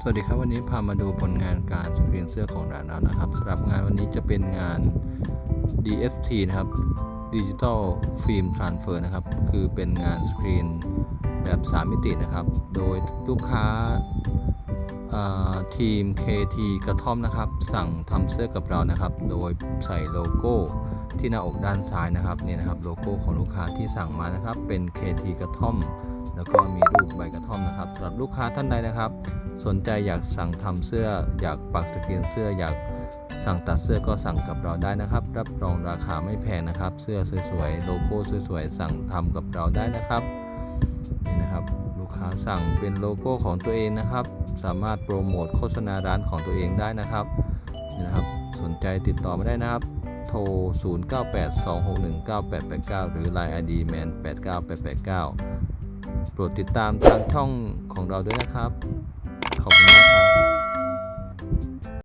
สวัสดีครับวันนี้พามาดูผลงานการสกรีนเสื้อของร้านเรานะครับสำหรับงานวันนี้จะเป็นงาน DFT นะครับ Digital Film Transfer นะครับ คือเป็นงานสกรีนแบบ 3 มิตินะครับ โดยลูกค้าทีม KT กระท่อมนะครับ สั่งทำเสื้อกับเรานะครับ โดยใส่โลโก้ที่หน้าอกด้านซ้ายนะครับนี่นะครับโลโก้ของลูกค้าที่สั่งมานะครับเป็น KT กระท่อม แล้วก็มีรูปใบกระท่อมนะครับสำหรับลูกค้าท่านใดนะครับ สนใจอยากสั่งทำเสื้อ อยากปักสกรีนเสื้ออยากสั่งตัดเสื้อก็สั่งกับเราได้นะครับ รับรองราคาไม่แพงนะครับ เสื้อสวยๆโลโก้สวยๆสั่งทำกับเราได้นะครับนี่นะครับ ลูกค้าสั่งเป็นโลโก้ของตัวเองนะครับ สามารถโปรโมทโฆษณาร้านของตัวเองได้นะครับนี่นะครับ สนใจติดต่อมาได้นะครับโทร 0982619889 หรือ Line ID man 89889 โปรดติดตามทางช่องของเราด้วยนะครับ ขอบคุณมากครับ